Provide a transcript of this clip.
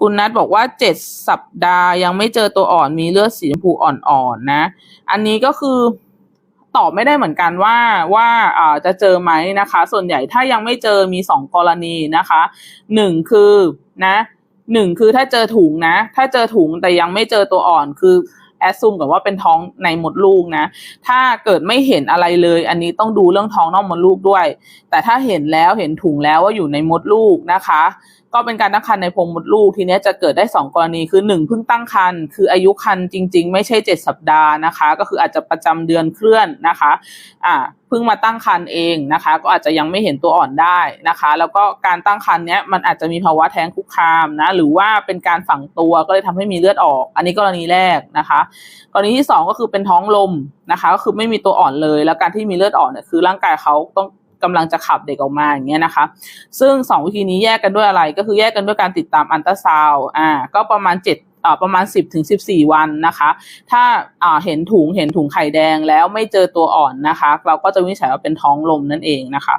คุณนัทบอกว่าเจ็ดสัปดาห์ยังไม่เจอตัวอ่อนมีเลือดสีชมพูอ่อนๆนะ อันนี้ก็คือตอบไม่ได้เหมือนกันว่าว่าอ่าจะเจอไหมนะคะ ส่วนใหญ่ถ้ายังไม่เจอมีสองกรณีนะคะหนึ่งคือนะหนึ่งคือถ้าเจอถุงนะ ถ้าเจอถุงแต่ยังไม่เจอตัวอ่อนคือ แอดซูมกับว่าเป็นท้องในมดลูกนะ ถ้าเกิดไม่เห็นอะไรเลย อันนี้ต้องดูเรื่องท้องนอกมดลูกด้วย แต่ถ้าเห็นแล้วเห็นถุงแล้วว่าอยู่ในมดลูกนะคะ ก็เป็นการตั้งครรภ์ในโพรงมดลูกทีนี้จะเกิดได้สองกรณีคือหนึ่งเพิ่งตั้งครรภ์คืออายุครรภ์จริง ๆ ไม่ใช่เจ็ดสัปดาห์นะคะ ก็คืออาจจะประจำเดือนเคลื่อนนะคะอ่าเพิ่งมาตั้งครรภ์เองนะคะ ก็อาจจะยังไม่เห็นตัวอ่อนได้นะคะ แล้วก็การตั้งครรภ์เนี้ยมันอาจจะมีภาวะแท้งคุกคามนะหรือว่าเป็นการฝังตัวก็เลยทำให้มีเลือดออก อันนี้กรณีแรกนะคะกรณีที่สองก็คือเป็นท้องลมนะคะ ก็คือไม่มีตัวอ่อนเลย แล้วการที่มีเลือดออกเนี่ยคือร่างกายเขาต้องกำลังจะขับเด็กออกมาอย่างเงี้ยนะคะ ซึ่งสองวิธีนี้แยกกันด้วยอะไรก็คือแยกกันด้วยการติดตามอันตราซาวอ่าก็ประมาณเจ็ดอ่าประมาณสิบถึงสิบสี่วันนะคะ ถ้าอ่าเห็นถุงเห็นถุงไข่แดงแล้วไม่เจอตัวอ่อนนะคะ เราก็จะวินิจฉัยว่าเป็นท้องลมนั่นเองนะคะ